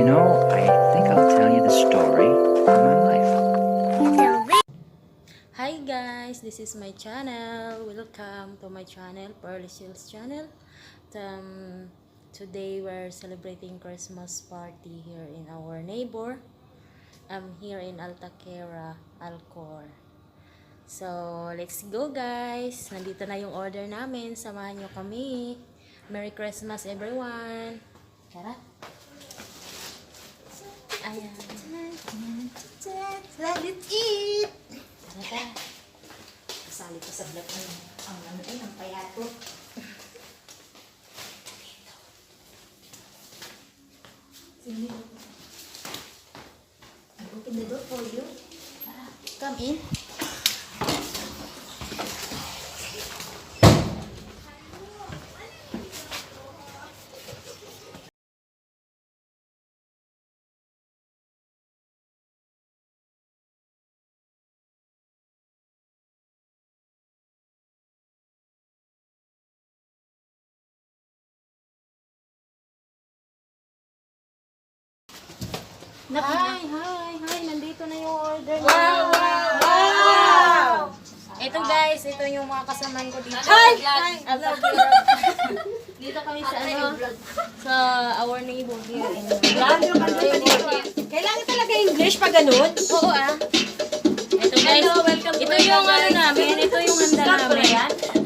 You know, I think I'll tell you the story of my life. Hi guys, this is my channel. Welcome to my channel, Pearly Shields channel. Um, today we're celebrating Christmas party here in our neighbor. I'm here in Altaquera, Alcor. So, let's go guys. Nandito na yung order namin. Samahan nyo kami. Merry Christmas everyone. Tara. Ayan. Let's eat! Tara, tara. Kasali ko sa vlog ng ang ano eh, ang payato. Sige. I open the door for you. Come in. Hi, hi, hi. Nandito na yung order niya. Wow, wow, wow! Ito guys, ito yung mga kasaman ko dito. Hi! Hi! dito kami sa ano, sa our neighbor here in Kailangan talaga English pag ganun? Oo ah. Ito guys, ito yung ano namin, ito yung handa namin.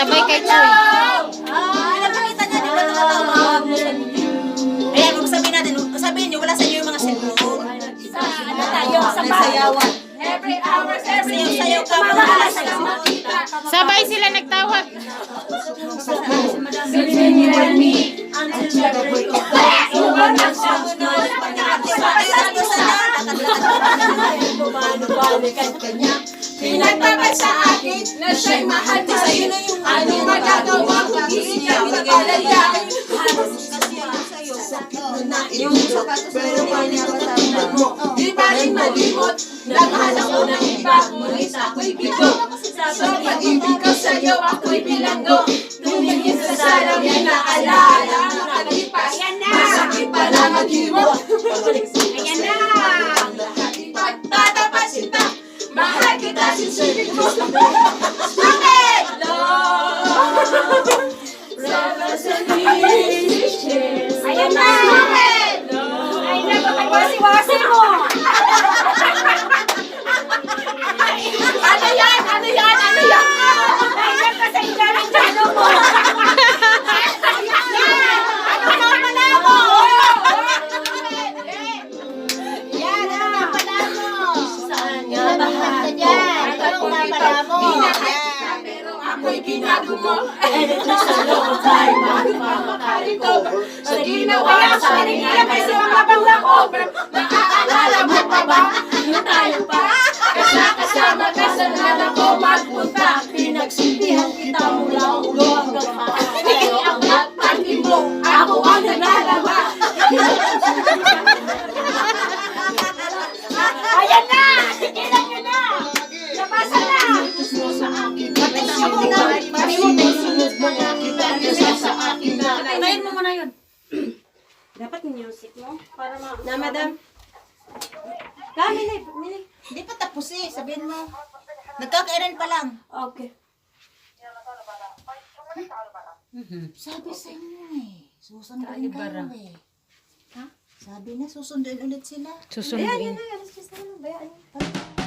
Sabay kay Choy. Ah, nakakita niya, di ba nakatawag? Ayan, kung sabihin natin, sabihin niyo, wala sa inyo yung mga cellphone. Ano tayo, sa sayawan. Every hour, every sayaw ka, wala sa Sabay sila nagtawag. Pinagtabay sa akin na siya'y mahal ko sa'yo. Ano magagawa ko? Hindi niya pinagpalayain. Yung sapatos na yung panyabatan mo. Di ba rin malimot? Naghanap ko ng iba. Ngunit ako'y bigo. Sa pag-ibig ko sa'yo, ako'y bilanggo. Tumingin sa salamin na alaala ang nakalipas. Masakit pala mag-iwag. Ayan na! Bakit? Ay, napapagwasi-wasi mo! Ano yan? Ano yan? Ano yan? Nandiyan ka sa ilan channel mo! Over. Naaalala mo pa ba? Yung tayo pa. Kasama kasalanan ko magpunta. Pinagsilbihan kita mula ulo hanggang paa. Pero ang pagpati mo, ako ang nanalawa. Ayan na! Tigilan nyo na! Labasan na! sa akin. Ako na! Pati mo may music mo para ma... Na, madam. Kami na, nili. Hindi pa tapos eh, sabihin mo. Nagkakairan pa lang. Okay. Sabi sa inyo eh. Susunduin kayo eh. Ha? Sabi na, susunduin ulit sila. Susunduin. Ayan, alas just na lang. Bayaan niyo.